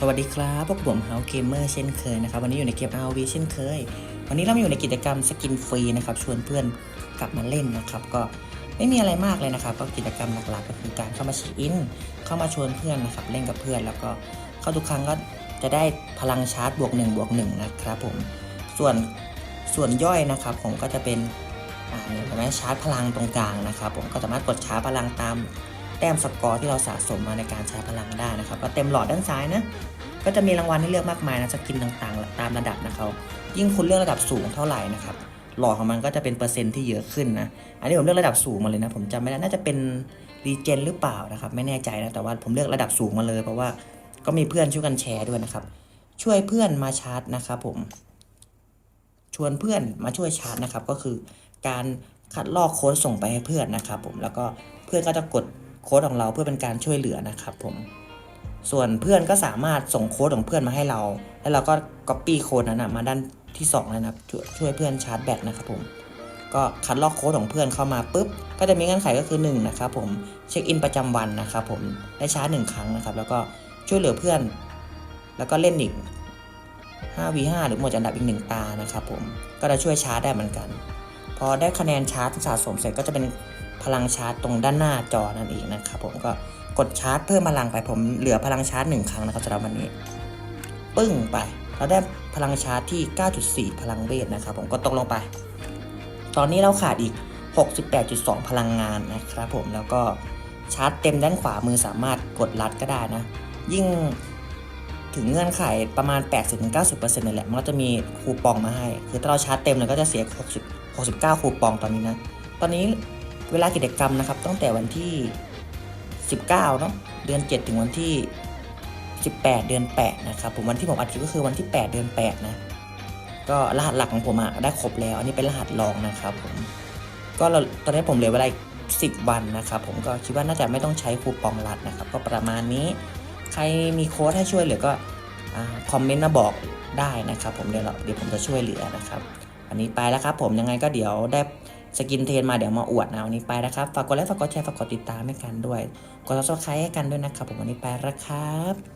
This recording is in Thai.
สวัสดีครับพวกผมเฮาเกมเมอร์เช่นเคยนะครับ วันนี้อยู่ในเกม RV เช่นเคย วันนี้เรามอยู่ในกิจกรรมสกินฟรีนะครับ ชวนเพื่อนกลับมาเล่นนะครับ ก็ไม่มีอะไรมากเลยนะครับ ก็กิจกรรมหลักๆ ก็คือการเข้ามาเช็คอิน เข้ามาชวนเพื่อนนะครับ เล่นกับเพื่อน แล้วก็เข้าทุกครั้งก็จะได้พลังชาร์จบวก1บวก1นะครับผม ส่วนส่วนย่อยนะครับ ผมก็จะเป็นอ่าเนี่ยเห็นไหมชาร์จพลังตรงกลางนะครับ ผมก็สามารถกดชาร์จพลังตาม แต้มสกอร์ที่เราสะสมมาในการใช้พลังได้นะครับก็เต็มหลอดด้านซ้ายนะก็จะมีรางวัลให้เลือกมากมายนะสกินต่างๆ ตามระดับนะครับยิ่งคุณเลือกระดับสูงเท่าไหร่นะครับหลอดของมันก็จะเป็นเปอร์เซ็นต์ที่เยอะขึ้นนะอันนี้ผมเลือกระดับสูงมาเลยนะผมจำไม่ได้น่าจะเป็นรีเจนหรือเปล่านะครับไม่แน่ใจนะแต่ว่าผมเลือกระดับสูงมาเลย เพราะว่าก็มีเพื่อนช่วยกันแชร์ด้วยนะครับ ช่วยเพื่อนมาชาร์จนะครับผมชวนเพื่อนมาช่วยชาร์จนะครับก็คือการคัดลอกโค้ดส่งไปให้เพื่อนนะครับผมแล้วก็เพื่อนก็จะกด โค้ดของเราเพื่อเป็นการช่วยเหลือนะครับผม ส่วนเพื่อนก็สามารถส่งโค้ดของเพื่อนมาให้เรา แล้วเราก็ copy โค้ดนั้นนะมาด้านที่2เลยนะครับช่วยช่วยเพื่อนชาร์จแบตนะครับผมก็คัดลอกโค้ดของเพื่อนเข้ามาปุ๊บ ก็จะมีเงื่อนไขก็คือ1นะครับผมเช็คอินประจำวันนะครับผมได้ชาร์จหนึ่งครั้งนะครับ แล้วก็ช่วยเหลือเพื่อน แล้วก็เล่นอีก 5v5 หรือหมดอันดับอีกหนึ่งตานะครับผมก็จะช่วยชาร์จได้เหมือนกัน พอได้คะแนนชาร์จสะสมเสร็จก็จะเป็นพลังชาร์จตรงด้านหน้าจอนั่นเองนะครับผมก็กดชาร์จเพิ่มพลังไปผมเหลือพลังชาร์จหนึ่งครั้งนะครับสำหรับวันนี้ ปึ้งไปเราได้พลังชาร์จที่ 9.4 พลังเวทนะครับผมก็ตกลงไป ตอนนี้เราขาดอีก 68.2 พลังงานนะครับผมแล้วก็ชาร์จเต็มด้านขวามือสามารถกดลัดก็ได้นะ ยิ่งถึงเงื่อนไขประมาณ 80-90%เลยแหละ มันก็จะมีคูปองมาให้ คือถ้าเราชาร์จเต็มเราก็จะเสีย 69 คูปองตอนนี้นะ ตอนนี้เวลากิจกรรมนะครับตั้งแต่วันที่ 19 เนาะเดือน 7 ถึงวันที่ 18 เดือน 8 นะครับผมวันที่ผมอัดคลิปก็คือวันที่ 8 เดือน 8 นะ ก็รหัสหลักของผมอะได้ครบแล้ว อันนี้เป็นรหัสรองนะครับผมก็เราตอนนี้ผมเหลือเวลาอีก10 วันนะครับผมก็คิดว่าน่าจะไม่ต้องใช้คูปองรัดนะครับ ก็ประมาณนี้ใครมีโค้ดให้ช่วยเหลือก็อคอมเมนต์มาบอกได้นะครับ ผมเดี๋ยวเราเดี๋ยวผมจะช่วยเหลือนะครับ วันนี้ไปแล้วครับผมยังไงก็เดี๋ยวได้สกินเทรนมาเดี๋ยวมาอวดนะวันนี้ไปแล้วครับฝากกดไลค์ฝากกดแชร์ฝากกดติดตามให้กันด้วยกดซับสไครต์ให้กันด้วยนะครับผมวันนี้ไปแล้วครับ